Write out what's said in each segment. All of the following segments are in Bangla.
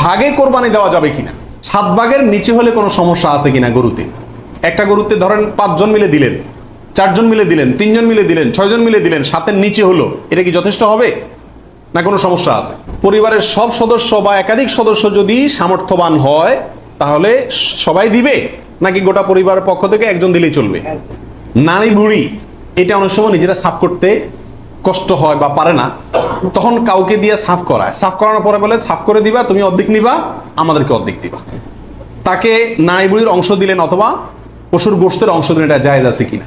ভাগে কোরবানি দেওয়া যাবে কিনা? সাত ভাগের নিচে হলে কোনো সমস্যা আছে কিনা গরুতে? একটা গরুতে ধরেন পাঁচজন মিলে দিলেন চারজন মিলে দিলেন তিনজন মিলে দিলেন ছয়জন মিলে দিলেন সাতের নিচে হলো এটা কি যথেষ্ট হবে? না কোনো সমস্যা আছে? পরিবারের সব সদস্য বা একাধিক সদস্য যদি সামর্থ্যবান হয় তাহলে সবাই দিবে? নাকি গোটা পরিবারের পক্ষ থেকে একজন দিলেই চলবে? নারী বুড়ি এটা অনেক সময় নিজেরা সাফ করতে কষ্ট হয় বা পারে না, তখন কাউকে দিয়ে সাফ করায়। সাফ করানোর পরে বলে, সাফ করে দিবা, তুমি অর্ধেক নিবা, আমাদেরকে অর্ধেক দিবা। তাকে নারী বুড়ির অংশ দিলেন অথবা পশুর গোষ্ঠের অংশ দিলেন, এটা জায়েজ আছে কিনা?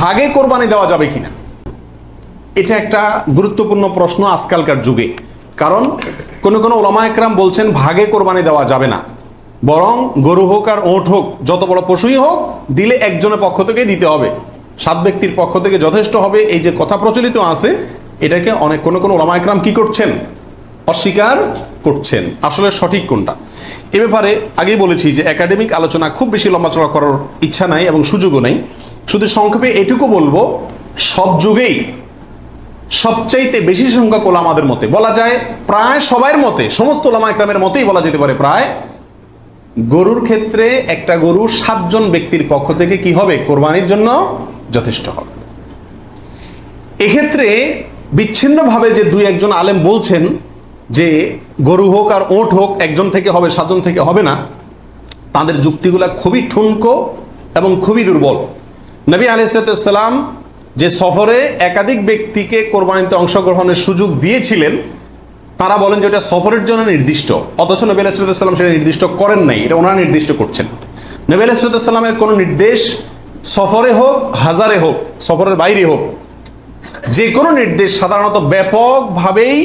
ভাগে কোরবানি দেওয়া যাবে কিনা? এটা একটা গুরুত্বপূর্ণ প্রশ্ন আজকালকার যুগে। কারণ কোন কোন ওলামা একরাম বলছেন, ভাগে কোরবানি দেওয়া যাবে না। বরং গরু হোক আর ওঁট হোক, যত বড় পশুই হোক, দিলে একজনের পক্ষ থেকে দিতে হবে। সাত ব্যক্তির পক্ষ থেকে যথেষ্ট হবে এই যে কথা প্রচলিত আছে, এটাকে অনেক কোনো কোনো ওলামা একরাম কি করছেন? অস্বীকার করছেন। আসলে সঠিক কোনটা? এ ব্যাপারে আগেই বলেছি যে একাডেমিক আলোচনা খুব বেশি লম্বাচড়া করার ইচ্ছা নাই এবং সুযোগও নেই। শুধু সংক্ষেপে এটুকু বলব, সব যুগেই সবচাইতে বেশি সংখ্যক ওলামাদের মতে, বলা যায় প্রায় সবার মতে, সমস্ত ওলামা একরামের মতেই বলা যেতে পারে প্রায় গরুর ক্ষেত্রে একটা গরু সাতজন ব্যক্তির পক্ষ থেকে কি হবে? কোরবানির জন্য যথেষ্ট হবে। এক্ষেত্রে বিচ্ছিন্নভাবে যে দুই একজন আলেম বলছেন যে গরু হোক আর ওট হোক একজন থেকে হবে, সাতজন থেকে হবে না, তাদের যুক্তিগুলা খুবই ঠুনকো এবং খুবই দুর্বল। নবী আলিসাল্লাম যে সফরে একাধিক ব্যক্তিকে কোরবানিতে অংশগ্রহণের সুযোগ দিয়েছিলেন তারা বলেন যে এটা সফরের জন্য নির্দিষ্ট, অথচ নবী আলাইসাল্লাম সেটা নির্দিষ্ট করেন নাই, এটা ওনারা নির্দিষ্ট করছেন। নবী আলাইসাল্লামের কোনো নির্দেশ সফরে হোক, হাজারে হোক, সফরের বাইরে হোক, যে কোনো নির্দেশ সাধারণত ব্যাপকভাবেই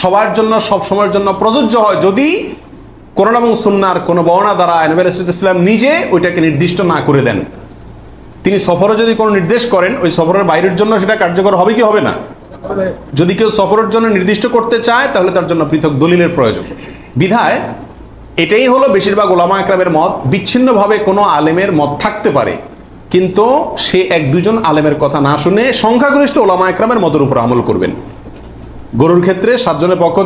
সবার জন্য, সব সময়ের জন্য প্রযোজ্য হয় যদি কোরআন এবং সুন্নার কোনো বর্ণা দ্বারা নবী আলাইসাল্লাম নিজে ওইটাকে নির্দিষ্ট না করে দেন। তিনি সফরে যদি কোনো নির্দেশ করেন, ওই সফরের বাইরের জন্য সেটা কার্যকর হবে কি হবে না? যদি কেউ সফরের জন্য নির্দিষ্ট করতে চায়, তাহলে তার জন্য পৃথক দলিলের প্রয়োজন। বিধায়, এটাই হলো বেশিরভাগ ওলামা একরামের মত, বিচ্ছিন্নভাবে কোনো আলেমের মত থাকতে পারে। কিন্তু সে এক দুজন আলেমের কথা না শুনে সংখ্যাগরিষ্ঠ ওলামা একরামের মতের উপর আমল করবেন। গরুর ক্ষেত্রে সাতজনের পক্ষ